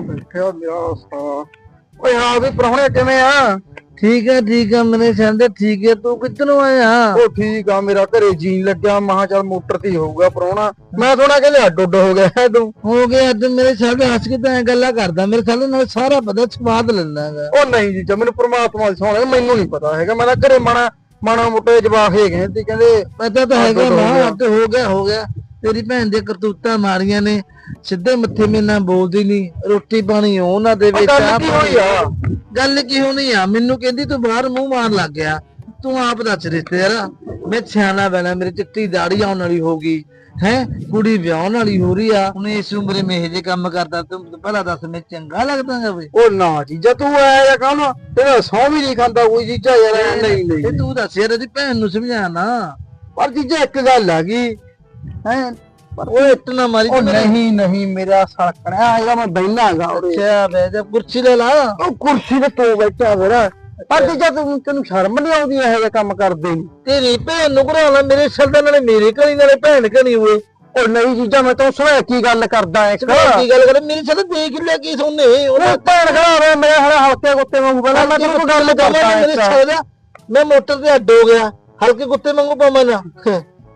ਬੈਠਿਆ ਮੇਰਾ ਸਾ ਓਏ ਆ ਵੀ ਪ੍ਰਾਹੁਣੇ ਕਿਵੇਂ ਆ? ਠੀਕ ਹੈ ਠੀਕ ਹੈ ਮੇਰੇ ਸੰਦੇ ਠੀਕ ਹੈ ਤੂੰ ਕਿੱਧਰੋਂ ਆਇਆ? ਉਹ ਠੀਕ ਆ ਮੇਰਾ ਘਰੇ ਜੀਣ ਲੱਗਿਆ ਮਹਾ ਚੱਲ ਮੋਟਰ ਤੇ ਹੀ ਹੋਊਗਾ ਪ੍ਰਾਹੁਣਾ। ਮੈਂ ਥੋੜਾ ਕਹਿੰਦੇ ਅੱਡ ਉੱਡ ਹੋ ਗਿਆ ਹੈ ਤੂੰ। ਹੋ ਗਿਆ ਅੱਜ ਮੇਰੇ ਸਾਡੇ ਹੱਸ ਕੇ ਤਾਂ ਐ ਗੱਲਾਂ ਕਰਦਾ ਮੇਰੇ ਸਾਡੇ ਨਾਲ ਸਾਰਾ ਪਤਾ ਸਵਾਦ ਲੈਂਦਾ ਹੈਗਾ। ਉਹ ਨਹੀਂ ਜੀ ਮੈਨੂੰ ਪ੍ਰਮਾਤਮਾ ਦੀ ਸੋਹਣੇ ਮੈਨੂੰ ਨਹੀਂ ਪਤਾ ਹੈਗਾ ਮੈਂ ਤਾਂ ਘਰੇ ਮਾਣਾ ਮਾਣਾ ਮੋਟੇ ਜਵਾਕ ਹੈਗੇ ਤੇ ਕਹਿੰਦੇ ਪਤਾ ਤਾਂ ਹੈਗਾ ਹੋ ਨਾ। ਅੱਡ ਹੋ ਗਿਆ ਹੋ ਗਿਆ। ਤੇਰੀ ਭੈਣ ਦੇ ਕਰਤੂਤਾਂ ਮਾਰੀਆਂ ਨੇ ਸਿੱਧੇ ਮੱਥੇ ਮੇਰੇ ਨਾਲ ਬੋਲਦੀ ਨਹੀਂ ਰੋਟੀ ਪਾਣੀ ਉਹਨਾਂ ਦੇ ਵਿੱਚ ਗੱਲ ਕੀ ਹੋਈ ਆ? ਗੱਲ ਕੀ ਹੋਣੀ ਆ? ਮੈਨੂੰ ਕਹਿੰਦੀ ਤੂੰ ਬਾਹਰ ਮੂੰਹ ਮਾਰਨ ਲੱਗ ਗਿਆ। ਤੂੰ ਆਪ ਦੱਸ ਰਿਸ਼ਤੇਦਾਰ ਮੈਂ ਸਿਆਣਾ ਬਣਾ ਮੇਰੀ ਚਿੱਟੀ ਦਾੜੀ ਆਉਣ ਵਾਲੀ ਹੋ ਗਈ। ਹੈ? ਕੁੜੀ ਵਿਆਹਣ ਵਾਲੀ ਹੋ ਰਹੀ ਆ। ਹੁਣ ਇਸ ਉਮਰੇ ਮੇ ਇਹ ਜੇ ਕੰਮ ਕਰਦਾ ਤੂੰ ਪਹਿਲਾਂ ਦੱਸ ਮੈਂ ਚੰਗਾ ਲੱਗਦਾਗਾ ਵੇ ਉਹ ਨਾ ਜੀਜਾ ਤੂੰ ਆਇਆ ਜਾਂ ਕਾਹਨੂੰ ਤੇਰਾ ਸੌ ਵੀ ਨਹੀਂ ਖਾਂਦਾ ਕੋਈ ਜੀਜਾ ਯਾਰ ਨਹੀਂ ਨਹੀਂ ਤੇ ਤੂੰ ਦੱਸ ਯਾਰ ਇਹਦੀ ਭੈਣ ਨੂੰ ਸਮਝਾ ਨਾ। ਪਰ ਜੀਜਾ ਇੱਕ ਗੱਲ ਆ ਗਈ ਹੈ? ਉਹ ਇੱਟ ਨਾ ਮਾਰੀ ਉਹ ਨਹੀਂ ਨਹੀਂ ਮੇਰਾ ਸੜਕਣਾ ਹੈਗਾ ਮੈਂ ਬੈਠਾ ਹੈਗਾ ਉਰੇ। ਅੱਛਾ ਬੈ ਜਾ ਕੁਰਸੀ ਲੈ ਲਾ। ਉਹ ਕੁਰਸੀ ਤੇ ਤੂੰ ਬੈਠਾ ਫਿਰ। ਪਰ ਤੂੰ ਤੈਨੂੰ ਸ਼ਰਮ ਨਹੀਂ ਆਉਂਦੀ ਇਹੋ ਜਿਹਾ ਕੰਮ ਕਰਦੇ ਨੂੰ? ਤੇਰੀ ਭੈਣ ਨੂੰ ਘਰਾ ਲਾ ਮੇਰੇ ਸ਼ਰਦਾਂ ਨਾਲੇ ਮੇਰੇ ਘਰੀ ਨਾਲੇ ਭੈਣ ਘਣੀ ਹੋਏ। ਉਹ ਨਹੀਂ ਜੀਜਾ ਮੈਂ ਤਾਂ ਸੁਣਿਆ ਕੀ ਗੱਲ ਕਰਦਾ ਇੱਕ? ਕੀ ਗੱਲ ਕਰ ਮੇਰੀ ਸ਼ਰਦ ਦੇਖ ਲਿਆ ਕੀ ਸੋਨੇ ਉਹ ਭੈਣ ਖੜਾ ਹੋਵੇ ਮੇਰੇ ਹਲੇ ਹਲਕੇ ਕੁੱਤੇ ਵਾਂਗੂ ਪਹਿਲਾਂ ਮੈਂ ਤੈਨੂੰ ਗੱਲ ਕਰਦਾ ਮੇਰੇ। ਸ਼ਰਦਾ ਮੈਂ ਮੋਟਰ ਤੇ ਅੱਡ ਹੋ ਗਿਆ ਹਲਕੇ ਕੁੱਤੇ ਵਾਂਗੂ ਪਾਵਾਂ ਨਾ।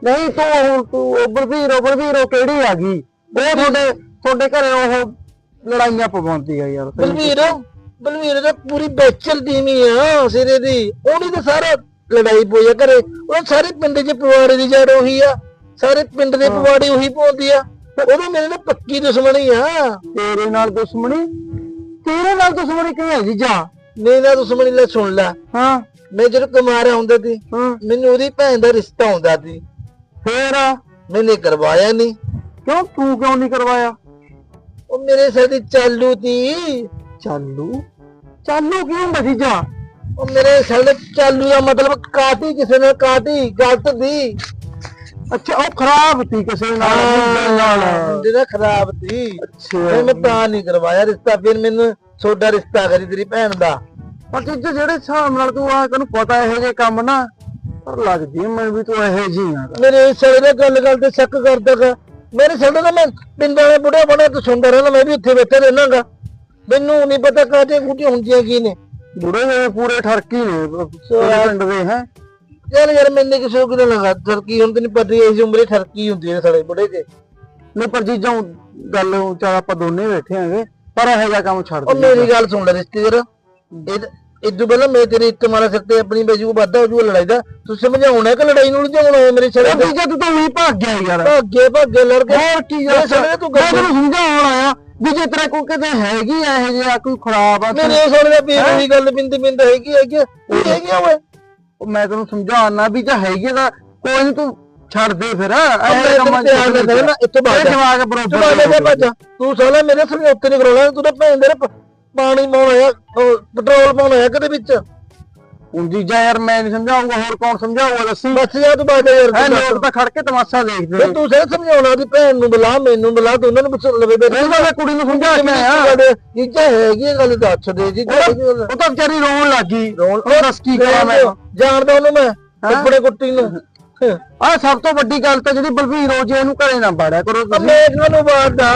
ਨਹੀਂ ਤੂੰ ਹੁਣ ਤੂੰ ਬਲਵੀਰ ਬਲਵੀਰ ਕਿਹੜੀ ਆ ਗਈ? ਉਹ ਤੁਹਾਡੇ ਤੁਹਾਡੇ ਘਰੇ ਉਹ ਲੜਾਈਆਂ ਪਵਾਉਂਦੀ ਆ ਯਾਰ ਬਲਵੀਰ ਬਲਵੀਰ ਦਾ ਪੂਰੀ ਬੇਚਲ ਟੀਮੀ ਆ ਸਿਰੇ ਦੀ। ਉਹਨੇ ਤਾਂ ਸਾਰਾ ਲੜਾਈ ਪੋਈ ਆ ਘਰੇ। ਉਹ ਸਾਰੇ ਪਿੰਡ 'ਚ ਪਵਾੜੇ ਦੀ ਜੜ ਉਹੀ ਆ। ਸਾਰੇ ਪਿੰਡ ਦੇ ਪਵਾੜੇ ਉਹੀ ਪਾਉਂਦੀ ਆ। ਉਹਦੇ ਮੇਰੇ ਨਾਲ ਪੱਕੀ ਦੁਸ਼ਮਣੀ ਆ। ਤੇਰੇ ਨਾਲ ਦੁਸ਼ਮਣੀ? ਤੇਰੇ ਨਾਲ ਦੁਸ਼ਮਣੀ ਕਿਵੇਂ ਹੈ ਜੀਜਾ ਮੇਰੇ ਨਾਲ ਦੁਸ਼ਮਣੀ ਲੈ ਸੁਣ ਲੈ। ਹਾਂ। ਮੈਂ ਜਦੋਂ ਕੁਮਾਰਾ ਹੁੰਦਾ ਸੀ ਮੈਨੂੰ ਉਹਦੀ ਭੈਣ ਦਾ ਰਿਸ਼ਤਾ ਹੁੰਦਾ ਸੀ। ਫੇਰ ਮੈਨੇ ਕਰਵਾਇਆ ਨਹੀਂ। ਕਿਉਂ? ਤੂੰ ਕਿਉਂ ਨਹੀਂ ਕਰਵਾਇਆ? ਉਹ ਮੇਰੇ ਸਿਰ ਦੀ ਚਾਲੂ ਤੀ। ਚਾਲੂ? ਚਾਲੂ ਕੀ ਹੁੰਦਾ ਜੀਜਾ ਉਹ ਮੇਰੇ ਸਿਰ ਦੇ ਚਾਲੂ ਦਾ ਮਤਲਬ ਕਾਟੀ ਕਿਸੇ ਨੇ ਕਾਟੀ ਗਲਤ ਦੀ। ਅੱਛਾ ਉਹ ਖਰਾਬ ਸੀ ਕਿਸੇ ਨਾਲ ਮੁੰਡੇ ਨਾਲ। ਮੁੰਡੇ ਦਾ ਖਰਾਬ ਤੀ। ਅੱਛਾ। ਫਿਰ ਮੈਂ ਤਾਂ ਨਹੀਂ ਕਰਵਾਇਆ ਰਿਸ਼ਤਾ ਫਿਰ ਮੈਨੂੰ ਛੋਟਾ ਰਿਸ਼ਤਾ ਕਰੀ ਤੇਰੀ ਭੈਣ ਦਾ। ਪਰ ਜਿਹੜੇ ਹਿਸਾਬ ਨਾਲ ਤੂੰ ਆ ਤੈਨੂੰ ਪਤਾ ਇਹੋ ਜਿਹੇ ਕੰਮ ਨਾ ਪਰ ਲੱਗਦੀ ਮੈਂ ਵੀ ਤੂੰ ਇਹੋ ਜਿਹੀ ਆ। ਮੇਰੇ ਸਿਰ ਦੇ ਗੱਲ ਗੱਲ ਤੇ ਸ਼ੱਕ ਕਰਦਾ ਗਾ। ਮੇਰੇ ਸਿਰ ਦਾ ਮੈਂ ਪਿੰਡ ਵਾਲੇ ਬੁੜੇ ਬਣਾ ਤੂੰ ਸੁਣਦਾ ਰਹਿਣਾ ਮੈਂ ਵੀ ਉੱਥੇ ਬੈਠਾ ਰਹਿਣਾਗਾ ਮੈਨੂੰ ਨਹੀਂ ਪਤਾ ਕਾਹਦੇ ਕੁਝ ਹੁੰਦੀਆਂ ਕੀ ਨੇ। ਬੁੜੇ ਜਿਹੜੇ ਪੂਰੇ ਠਰਕੀ ਨੇ ਪਿੰਡ ਦੇ ਹੈ? ਚੱਲ ਯਾਰ ਮੈਨੂੰ ਕਿਸੇ ਨੂੰ ਲਗਾ। ਠਰਕੀ ਹੁਣ ਤੈਨੂੰ ਪਤਾ ਹੀ ਇਸ ਉਮਰੇ ਠਰਕੀ ਹੁੰਦੀ ਹੈ ਸਾਡੇ ਬੁੜੇ ਤੇ ਨਹੀਂ ਪਰ ਜੀਜਾ ਗੱਲ ਚਾਹ ਆਪਾਂ ਦੋਨੇ ਬੈਠੇ ਆਂਗੇ ਪਰ ਇਹੋ ਜਿਹਾ ਕੰਮ ਛੱਡ ਉਹ ਦੇ ਮੇਰੀ ਗੱਲ ਸੁਣ ਲੈ ਰਿਸ਼ਤੇਦਾਰ। ਇਹ ਇਦੋਂ ਪਹਿਲਾਂ ਮੈਂ ਤੇਰੇ ਇੱਟ ਮਾਰਾ ਤੇ ਆਪਣੀ ਬੇਜੂ ਵਾਧਾ ਹੋ ਜੂਗਾ ਲੜਾਈ ਦਾ। ਤੂੰ ਸਮਝਾਉਣਾ ਕਿ ਲੜਾਈ ਨੂੰ ਲਜਾਉਣਾ ਹੈ ਮੇਰੇ ਸਿਰ ਤੇ? ਜੀਜਾ ਤੂੰ ਤਾਂ ਉਹੀ ਭੱਗ ਗਿਆ ਯਾਰ। ਭਾਗੇ ਭਾਗੇ ਲੜ ਕੇ। ਹੋਰ ਕੀ ਯਾਰ ਸਿਰ ਤੇ ਮੈਂ ਗੱਲ ਤੈਨੂੰ ਸਮਝਾਉਣ ਆਇਆ ਵੀ ਜੇ ਤੇਰੇ ਕੋਲ ਕਿਤੇ ਹੈਗੀ ਆ ਇਹੋ ਜਿਹਾ ਕੋਈ ਖਰਾਬ ਆ ਤੂੰ- ਮੇਰੇ ਦੇ ਪੀਰ ਦੀ ਗੱਲ ਬਿੰਦ ਬਿੰਦ ਹੈਗੀ ਹੈਗੀ ਉਹ ਹੈਗੀ ਆ ਓਏ। ਉਹ ਮੈਂ ਤੈਨੂੰ ਸਮਝਾਉਣਾ ਵੀ ਜੇ ਹੈਗੀ ਤਾਂ ਕੋਈ ਨਹੀਂ ਤੂੰ ਛੱਡ ਦੇ ਫਿਰ। ਮੈਂ ਇਹ ਕੰਮਾਂ ਤੇਰੇ ਨਾਲ ਨਾ ਇੱਥੋਂ ਇਹ ਬਾਹਰ ਜਵਾਕ ਤੂੰ ਜਾ ਭੱਜ ਤੂੰ ਸਾਲਾ ਮੇਰੇ ਸਿਰ ਉੱਤੇ ਨਹੀਂ ਕਰਾਉਣਾ ਤੂੰ ਤਾਂ ਭੈਣ ਦੇ ਪਾਣੀ ਪਾਉਣਾ ਆ ਪੈਟਰੋਲ ਪਾਉਣਾ ਆ ਕਿਤੇ ਵਿੱਚ। ਹੁਣ ਜੀਜਾ ਯਾਰ ਮੈਂ ਨਹੀਂ ਸਮਝਾਉਂਗਾ ਹੋਰ ਕੌਣ ਸਮਝਾਊਗਾ ਦੱਸੀ? ਬਸ ਜਾ ਤੂੰ ਬਾਹਰ ਜਾ ਯਾਰ ਐ ਲੋਕ ਤਾਂ ਖੜ ਕੇ ਤਮਾਸ਼ਾ ਦੇਖਦੇ ਨੇ। ਤੂੰ ਸਿਰ ਸਮਝਾਉਣਾ ਦੀ ਭੈਣ ਨੂੰ ਬੁਲਾ ਮੈਨੂੰ ਬੁਲਾ ਤੂੰ ਉਹਨਾਂ ਨੂੰ ਪੁੱਛ ਲਵੇ ਮੈਂ ਤਾਂ ਕੁੜੀ ਨੂੰ ਸਮਝਾ ਕੇ ਆਇਆ। ਜੀਜਾ ਹੈਗੀ ਗੱਲ ਦੱਸ ਦੇ ਜੀਜਾ ਉਹ ਤਾਂ ਵਿਚਾਰੀ ਰੋਣ ਲੱਗੀ ਰੋਣ ਦੱਸ ਕੀ ਕਰਾਂ ਮੈਂ? ਜਾਣਦਾ ਉਹਨੂੰ ਮੈਂ ਕੱਪੜੇ ਕੁੱਟੀ ਨੂੰ। ਆ ਸਭ ਤੋਂ ਵੱਡੀ ਗੱਲ ਤਾਂ ਜਿਹੜੀ ਬਲਵੀਰ ਹੋ ਜੇ ਇਹਨੂੰ ਘਰੇ ਨਾ ਬਾੜਿਆ ਕਰੋ ਤੁਸੀਂ। ਮੈਂ ਤੁਹਾਨੂੰ ਬਾੜਦਾ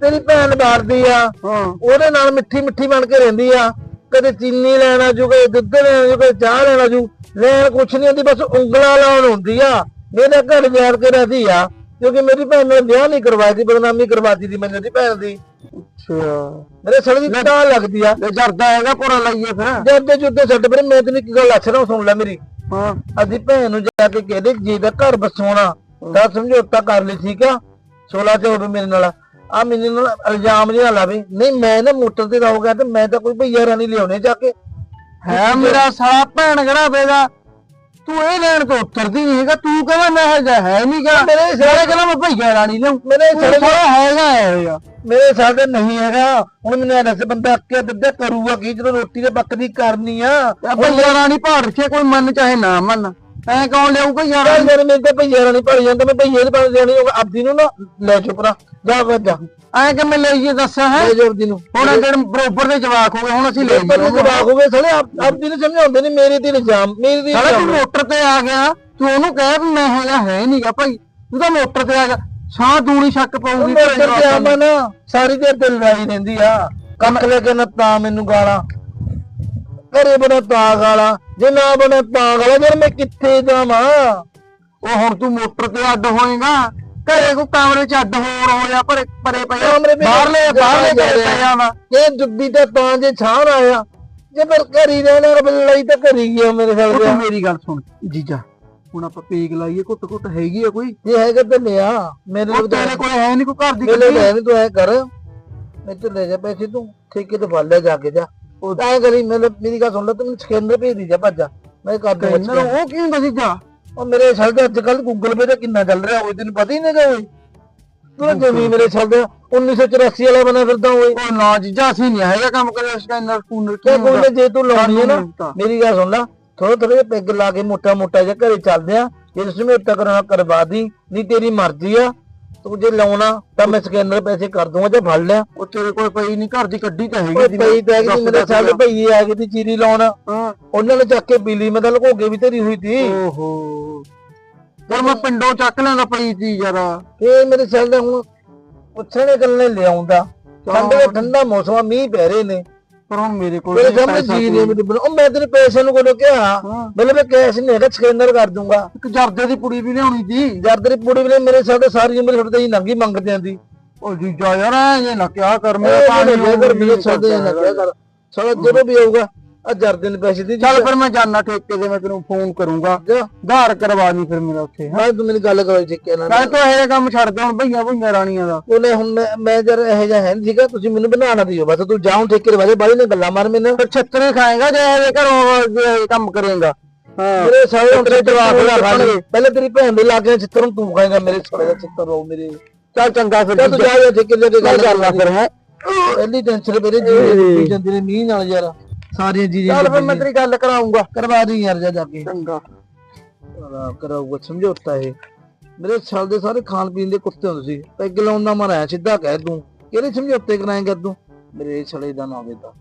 ਤੇਰੀ ਭੈਣ ਬਾੜਦੀ ਆ ਉਹਦੇ ਨਾਲ ਮਿੱਠੀ ਮਿੱਠੀ ਬਣ ਕੇ ਰਹਿੰਦੀ ਆ। ਕਦੇ ਚੀਨੀ ਲੈਣਾ ਜੂ ਕਦੇ ਦੁੱਧ ਲੈਣਾ ਜੂ ਕਦੇ ਚਾਹ ਲੈਣਾ ਜੂ ਲੈਣ ਕੁਛ ਨਹੀਂ ਹੁੰਦੀ ਬਸ ਉਂਗਲਾਂ ਲਾਉਣ ਹੁੰਦੀ ਆ। ਮੇਰੇ ਘਰ ਜਾਣ ਕੇ ਰਹਦੀ ਆ ਕਿਉਂਕਿ ਮੇਰੀ ਭੈਣ ਨੇ ਵਿਆਹ ਨਹੀਂ ਕਰਵਾਈ ਦੀ ਬਦਨਾਮੀ ਕਰਵਾਤੀ ਦੀ ਮੈਨੂੰ ਦੀ ਭੈਣ ਦੀ। ਅੱਛਾ। ਮੇਰੇ ਸੜ ਦੀ ਤਾਂ ਲੱਗਦੀ ਆ। ਤੇ ਜਰਦਾ ਹੈਗਾ ਪੂਰਾ ਲਾਈਏ ਫਿਰ। ਜਦ ਜੁੱਦੇ ਛੱਡ ਪਰੇ ਮੈਂ ਤੈਨੂੰ ਇੱਕ ਗੱਲ ਆਖਣਾ ਸੁਣ ਲੈ ਮੇਰੀ। ਹਾਂ। ਅਦੀ ਭੈਣ ਨੂੰ ਜਾ ਕੇ ਕਹਦੇ ਜੀ ਦਾ ਘਰ ਬਸਾਉਣਾ ਤਾਂ ਸਮਝੌਤਾ ਕਰ ਲਈ ਠੀਕ ਆ? 16 ਚ ਹੋਵੇ ਮੇਰੇ ਨਾਲ ਆ ਮੈਨੂੰ ਨਾਲ ਇਲਜ਼ਾਮ ਜਿਹਾ ਲਾਵੇ ਨਹੀਂ ਮੈਂ ਨਾ ਮੋਟਰ ਤੇ ਰਹੂਗਾ ਤੇ ਮੈਂ ਤਾਂ ਕੋਈ ਭਈਆ ਰਾਣੀ ਲਿਆਉਣੇ ਜਾ ਕੇ। ਹੈ ਮੇਰਾ ਸਾਲਾ ਭੈਣ ਕਿਹੜਾ ਬੇਗਾ ਤੂੰ ਇਹ ਲੈਣ ਤੋਂ ਉਤਰਦੀ ਨਹੀਂ ਹੈਗਾ ਤੂੰ ਕਹਿੰਦਾ ਮੈਂ ਹਜਾ ਹੈ ਨਹੀਂ ਗਾ। ਮੇਰੇ ਸਾਰੇ ਕਹਿੰਦਾ ਮੈਂ ਭਈਆ ਰਾਣੀ ਲਿਆਉਂ ਮੇਰੇ ਸਾਲਾ ਹੈਗਾ ਇਹ ਮੇਰੇ ਸਾਡੇ ਨਹੀਂ ਹੈਗਾ। ਹੁਣ ਮੈਨੂੰ ਇਹ ਦੱਸ ਬੰਦਾ ਅੱਕੇ ਦਿੱਦੇ ਕਰੂਗਾ ਕੀ ਜਦੋਂ ਰੋਟੀ ਦੇ ਬੱਕਰੀ ਕਰਨੀ ਆ? ਭਈਆ ਰਾਣੀ ਭਾੜ ਰੱਖਿਆ ਕੋਈ ਮੰਨ ਚਾਹੇ ਨਾ ਮੰਨ। ਐ ਕੌਣ ਲਿਆਊਗਾ ਯਾਰ ਮੇਰੇ ਮੇਰੇ ਤੇ ਭਈਆ ਰਾਣੀ ਭੜ ਜਾਂਦਾ ਮੈਂ ਭਈਏ ਦੇ ਪਾਸ ਦੇਣੀ ਹੋਗਾ ਆਪਦੀ ਨੂੰ ਨਾ ਲੈ ਚੁਪਰਾ ਜਾ ਵੱਜਾ ਐ ਕਿ ਮੈਂ ਲਈਏ ਦੱਸਾਂ ਹੈ? ਲੈ ਜਾ ਆਪਦੀ ਨੂੰ। ਹੁਣ ਜਿਹੜੇ ਬਰੋਬਰ ਦੇ ਜਵਾਕ ਹੋ ਗਏ ਹੁਣ ਅਸੀਂ ਲੈ ਪਰ ਨੂੰ ਜਵਾਬ ਹੋਵੇ ਸਾਲੇ ਆਪ ਆਪਦੀ ਨੂੰ ਸਮਝਾਉਂਦੇ ਨਹੀਂ ਮੇਰੇ ਤੇ ਇਲਜ਼ਾਮ ਮੇਰੇ ਤੇ ਸਾਲਾ ਤੂੰ ਮੋਟਰ ਤੇ ਆ ਗਿਆ ਤੂੰ ਉਹਨੂੰ ਕਹਿ ਵੀ ਮੈਂ ਹੈਗਾ ਹੈ ਨਹੀਂਗਾ ਭਾਈ। ਤੂੰ ਤਾਂ ਮੋਟਰ ਤੇ ਆ ਗਿਆ ਸਾਹ ਦੂਣੀ ਸ਼ੱਕ ਪਾਉਗੀ ਮੋਟਰ ਤੇ ਆਵਾਂ ਨਾ। ਸਾਰੀ ਦੇਰ ਤੇ ਲੜਾਈ ਰਹਿੰਦੀ ਆ। ਕੱਖ ਲੈ ਕੇ ਨਾ ਤਾਂ ਮੈਨੂੰ ਗਾਲਾਂ। ਘਰੇ ਬਣਾ ਤਾਂ ਗਾਲਾਂ ਜੇ ਨਾ ਬਣੇ ਤਾਂ ਗਾਲਾਂ ਯਾਰ ਮੈਂ ਕਿੱਥੇ ਜਾਵਾਂ? ਉਹ ਹੁਣ ਤੂੰ ਮੋਟਰ ਤੇ ਅੱਡ ਹੋਏਗਾ ਘਰੇ ਕੋ ਕਮਰੇ ਚ ਅੱਡ ਹੋਰ ਹੋ ਜਾ ਪਰੇ ਪਰੇ ਪਏ ਕਮਰੇ ਵਿੱਚ ਬਾਹਰਲੇ ਬਾਹਰਲੇ ਘਰੇ। ਪਿਆ ਵਾ ਇਹ ਡੁੱਬੀ ਤਾਂ ਤਾਂ ਜੇ ਛਾਣ ਆਇਆ ਜੇ ਫਿਰ ਘਰੀ ਰਹਿਣਾ ਰੱਬ ਲੜਾਈ ਤਾਂ ਘਰੀ ਗਿਆ ਮੇਰੇ ਖਿਆਲ ਤੂੰ ਮੇਰੀ ਗੱਲ ਸੁਣ ਜੀਜਾ। ਹੁਣ ਆਪਾਂ ਪੇਗ ਲਾਈਏ ਘੁੱਟ ਘੁੱਟ ਹੈਗੀ ਆ ਕੋਈ? ਜੇ ਹੈਗਾ ਤਾਂ ਲਿਆ ਮੇਰੇ ਕੋਲ ਤੇਰੇ ਕੋਲ ਹੈ ਨਹੀਂ ਕੋਈ ਘਰ ਦੀ ਮੇਰੇ ਗੱਡੀ? ਲੈ ਨਹੀਂ ਤੂੰ ਐ ਕਰ ਮੈਂ ਤੇ ਲੈ ਜਾ ਪੈਸੇ ਤੂੰ ਠੇਕੇ ਤੇ ਫੜ ਲੈ ਜਾ ਕੇ ਜਾ। ਉਹ ਤਾਂ ਐ ਕਰੀ ਮੇਰੇ ਮੇਰੀ ਗੱਲ ਸੁਣ ਲੈ ਤੂੰ ਮੈਨੂੰ ਸਕੈਨਰ ਭੇਜ ਦੀ ਜਾ ਭੱਜਾ ਮੈਂ ਕਰ ਦੂੰਗਾ ਕਹਿੰਦਾ। ਉਹ ਕੀ ਹੁੰਦਾ ਜੀਜਾ ਉਹ ਮੇਰੇ ਸਾਲ ਦਾ ਅੱਜ ਕੱਲ ਗੂਗਲ ਪੇ ਤੇ ਕਿੰਨਾ ਚੱਲ ਰਿਹਾ ਉਹ ਤੈਨੂੰ ਪਤਾ ਹੀ ਨਹੀਂ ਗਾ ਓਏ ਤੂੰ ਜਮੀ ਮੇਰੇ ਸਾਲ ਦਾ 1984 ਵਾਲਾ ਬਣਾ ਫਿਰਦਾ ਓਏ ਉਹ ਨਾ ਜੀਜਾ ਅਸੀਂ ਨਹੀਂ ਹੈਗਾ ਕੰਮ ਕਰਿਆ ਸਕੈਨਰ ਸਕੂਨਰ ਕਿਆ ਕੋਈ ਜੇ ਤੂੰ ਲਾਉਣੀ ਹੈ ਨਾ। ਮੇਰੀ ਗੱਲ ਸੁਣ ਲੈ ਥੋੜਾ ਥੋੜਾ ਪੈਗ ਲਾ ਕੇ ਮੋਟਾ ਮੋਟਾ ਜਿਹਾ ਘਰੇ ਚੱਲਦੇ ਆ। ਜੇ ਤੁਸੀਂ ਮੇਟਾ ਕਰਨਾ ਕਰਵਾ ਦੀ। ਨਹੀਂ ਤੇਰੀ ਮਰਜ਼ੀ ਆ। ਤੂੰ ਜੇ ਲਾਉਣਾ ਤਾਂ ਮੈਂ ਸਕੈਨਰ ਪੈਸੇ ਕਰ ਦੂੰਗਾ ਜੇ ਫੜ ਲਿਆ। ਉਹ ਤੇਰੇ ਕੋਲ ਪਈ ਨਹੀਂ ਘਰ ਦੀ ਗੱਡੀ ਤਾਂ ਹੈਗੀ ਓਏ ਸੀ, ਪਈ ਤਾਂ ਕਿ ਮੇਰੇ ਸਾਲ ਭਈਏ ਆ ਗਏ ਤੇ ਚੀਰੀ ਲਾਉਣ। ਹਾਂ। ਉਹਨਾਂ ਨੇ ਚੱਕ ਕੇ ਪੀਲੀ ਮੈਂ ਤਾਂ ਲੁਕੋ ਕੇ ਵੀ ਤੇਰੀ ਹੋਈ ਤੀ ਓਹੋ। ਪਰ ਮੈਂ ਪਿੰਡੋਂ ਚੱਕ ਲੈਂਦਾ ਪਈ ਸੀ ਜਰਾ ਇਹ ਮੇਰੇ ਦਾ ਹੁਣ ਪੁੱਛਣੇ ਗੱਲੇ ਲਿਆਉਂਦਾ। ਠੰਡੇ ਠੰਡਾ ਮੌਸਮ ਆ ਮੀਂਹ ਪੈ ਰਹੇ ਨੇ। ਪਰ ਹੁਣ ਮੇਰੇ ਕੋਲ ਮੇਰੇ ਨਹੀਂ ਸਾਹਮਣੇ ਜੀ ਕੋਈ। ਨੇ ਮੇਰੇ ਕੋਲ ਉਹ ਮੈਂ ਤੇਰੇ ਪੈਸੇ ਨੂੰ ਕੋਲੋਂ ਕਿਹਾ ਮਤਲਬ ਮੈਂ ਕੈਸ਼ ਨਹੀਂ ਹੈਗਾ ਸਕੈਨਰ ਕਰ ਦੂੰਗਾ। ਇੱਕ ਜਰਦੇ ਦੀ ਪੁੜੀ ਵੀ ਲਿਆਉਣੀ ਸੀ। ਜਦ ਤੇਰੀ ਪੂੜੀ ਵੀ ਮੇਰੇ ਸਾਲ ਸਾਰੀ ਉਮਰ ਛੁੱਟਦੇ ਹੀ ਨੰਗੀ ਮੰਗਦੇ ਆਂਦੀ ਉਹ ਜੀਜਾ ਯਾਰ ਇਹ ਨਾ ਕਿਆ ਕਰ ਇਹ ਪਾਣੀ ਮੇਰੇ ਘਰ ਮੇਰੇ ਦੇ ਨਾ ਕਿਆ ਕਰ। ਸਾਲਾ ਜਦੋਂ ਵੀ ਆਊਗਾ। ਆ ਜਰਦੇ ਨੇ ਪੈਸੇ ਦੀ ਚੱਲ ਫਿਰ ਮੈਂ ਜਾਣਾ ਠੇਕੇ ਤੇ ਮੈਂ ਤੈਨੂੰ ਫੋਨ ਕਰੂੰਗਾ। ਧਾਰ ਕਰਵਾ ਦੀ ਫਿਰ ਮੇਰਾ ਉੱਥੇ ਹੈਂ। ਮੈਂ ਤੂੰ ਮੇਰੀ ਗੱਲ ਕਰੋ ਠੇਕੇ ਨਾਲ। ਮੈਂ ਤਾਂ ਇਹ ਕੰਮ ਛੱਡ ਦੇ ਹੁਣ ਭਈਆਂ ਭਈਆਂ ਰਾਣੀਆਂ ਦਾ। ਉਹਨੇ ਹੁਣ ਮੈਂ- ਜਰ ਇਹ ਜਿਹਾ ਹੈ ਨਹੀਂ ਸੀਗਾ ਤੁਸੀਂ ਮੈਨੂੰ ਬਣਾਉਣਾ ਦਿਓ ਬਸ ਤੂੰ ਜਾਉਂ ਠੇਕੇ ਦੇ ਵਾਲੇ ਬਾਲੀ ਨੇ ਗੱਲਾਂ ਮਾਰ ਮੈਨੂੰ ਫਿਰ ਛੱਤਰੇ ਖਾਏਗਾ ਜੇ ਇਹ ਘਰੋਂ ਕੰਮ ਕਰੇਗਾ। ਹਾਂ। ਮੇਰੇ ਸਾਲੇ ਹੁਣ ਤੇਰੇ ਜਵਾਬ ਖਾਣਗੇ। ਪਹਿਲੇ ਤੇਰੀ ਭੈਣ ਦੇ ਲਾਗੇ ਚਿੱਤਰ ਤੂੰ ਖਾਏਗਾ ਮੇਰੇ ਸਾਲੇ ਦਾ ਚਿੱਤਰ ਰੋ ਮੇਰੇ। ਚੱਲ ਚੰਗਾ ਫਿਰ ਤੂੰ ਜਾ ਜਾ ਠੇਕੇ ਕੇ ਗੱਲ ਕਰ। ਲੈ ਫਿਰ ਹੈ। ਪਹਿਲੀ ਟੈਨਸ਼ਨ ਮੇਰੇ ਜੀ ਜਾਂਦੀ ਨੇ ਮੀਂਹ ਨਾਲ ਯਾਰ। ਸਾਰੀਆਂ ਚੀਜ਼ਾਂ ਚੱਲ ਫਿਰ ਮੈਂ ਤੇਰੀ ਗੱਲ ਕਰਾਉਂਗਾ। ਕਰਵਾ ਦੀ ਯਾਰ ਜਾ ਜਾ ਕੇ। ਚੰਗਾ। ਆਰਾਮ ਕਰਾਊਗਾ ਸਮਝੌਤਾ ਇਹ। ਮੇਰੇ ਸਾਲ ਦੇ ਸਾਰੇ ਖਾਣ ਪੀਣ ਦੇ ਕੁੱਤੇ ਹੁੰਦੇ ਸੀ। ਪੈਗ ਲਾਉਣ ਦਾ ਮਨ ਆਇਆ ਸਿੱਧਾ ਕਹਿ ਦੂੰ ਕਿਹੜੇ ਸਮਝੌਤੇ ਕਰਾਏਂਗਾ ਤੂੰ? ਮੇਰੇ ਛਲੇ ਦਾ ਨਾ ਹੋਵੇ ਤਾਂ